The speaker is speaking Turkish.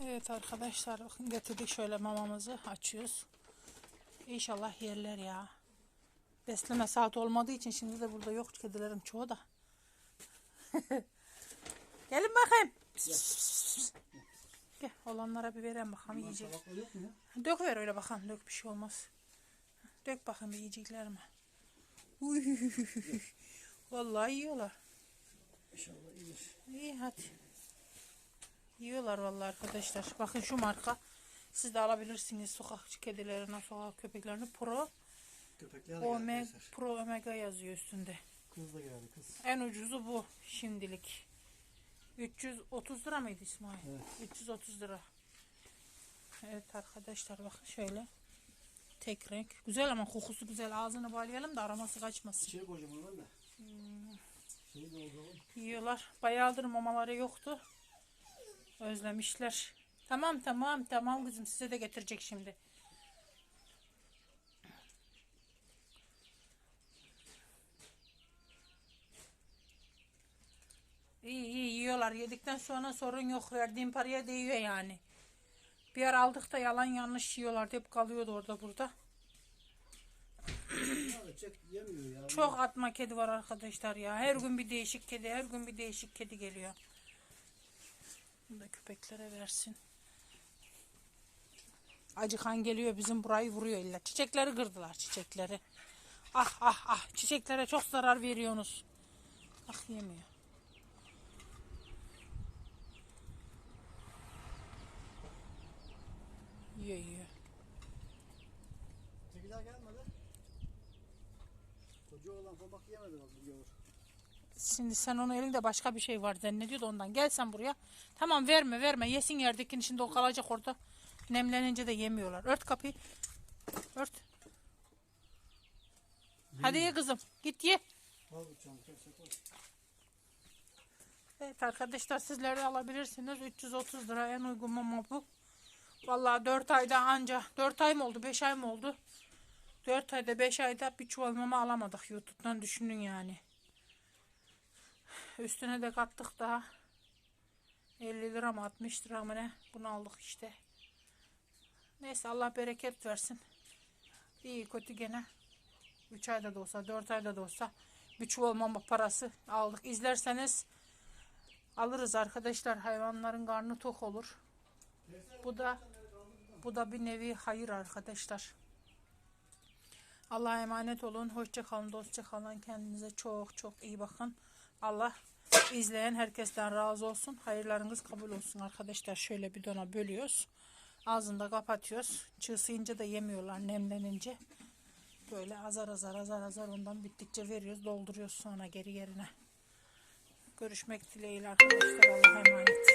Evet arkadaşlar bakın getirdik şöyle mamamızı açıyoruz. İnşallah yerler ya. Besleme saati olmadığı için şimdi de burada yok kedilerin çoğu da. Gelin bakayım. Pis, pis, pis, pis. Gel olanlara bir vereyim bakalım yiyecek. Dök ver öyle bakalım dök bir şey olmaz. Dök bakayım yiyecekler mi? Uy, Vallahi yiyorlar. İnşallah iyidir. İyi hadi. Yiyorlar vallahi arkadaşlar. Bakın şu marka. Siz de alabilirsiniz sokakçı kedilerine, sokak köpeklerine. Pro, Köpekler de geldi. Pro Omega yazıyor üstünde. Kız da geldi kız. En ucuzu bu şimdilik. 330 lira mıydı İsmail? Evet. 330 lira. Evet arkadaşlar bakın şöyle. Tek renk. Güzel ama kokusu güzel. Ağzını bağlayalım da araması kaçmasın. İçeri koyacağım onu ben de. Şeyi dolduralım. Yiyorlar. Bayağıdır mamaları yoktu. Özlemişler. Tamam tamam tamam kızım size de getirecek şimdi. İyi iyi yiyorlar. Yedikten sonra sorun yok. Verdiğim paraya değiyor yani. Bir yer aldık da yalan yanlış yiyorlar. Hep kalıyordu orada burada. Çok atma kedi var arkadaşlar ya. Her gün bir değişik kedi, her gün bir değişik kedi geliyor. Bunu da köpeklere versin. Acıkan geliyor bizim burayı vuruyor illa. Çiçekleri kırdılar çiçekleri. Ah ah ah çiçeklere çok zarar veriyorsunuz. Ah yemiyor. Yiyor yiyor. Tekiler gelmedi. Koca olan kabak yemedi bak bu gavur. Şimdi sen onun elinde başka bir şey var zannediyor da ondan. Gel sen buraya. Tamam verme verme. Yesin yerdekini şimdi o kalacak orada. Nemlenince de yemiyorlar. Ört kapıyı. Ört. Hadi ye kızım. Git ye. Evet arkadaşlar sizler de alabilirsiniz. 330 lira en uygun mama bu. Vallahi 4 ayda anca 4 ay mı oldu 5 ay mı oldu? 4 ayda 5 ayda bir çuval mama alamadık YouTube'dan düşünün yani. Üstüne de kattık daha 50 lira mı 60 lira mı ne bunu aldık işte. Neyse Allah bereket versin. İyi kötü gene 3 ayda da olsa 4 ayda da olsa bir çuval mama parası aldık. İzlerseniz alırız arkadaşlar. Hayvanların karnı tok olur. Bu da bu da bir nevi hayır arkadaşlar. Allah'a emanet olun. Hoşça kalın, dostça kalın. Kendinize çok çok iyi bakın. Allah izleyen herkesten razı olsun. Hayırlarınız kabul olsun arkadaşlar. Şöyle bir dona bölüyoruz. Ağzını da kapatıyoruz. Çığsıyınca da yemiyorlar nemlenince. Böyle azar azar azar azar ondan bittikçe veriyoruz. Dolduruyoruz sonra geri yerine. Görüşmek dileğiyle arkadaşlar. Allah'a emanet.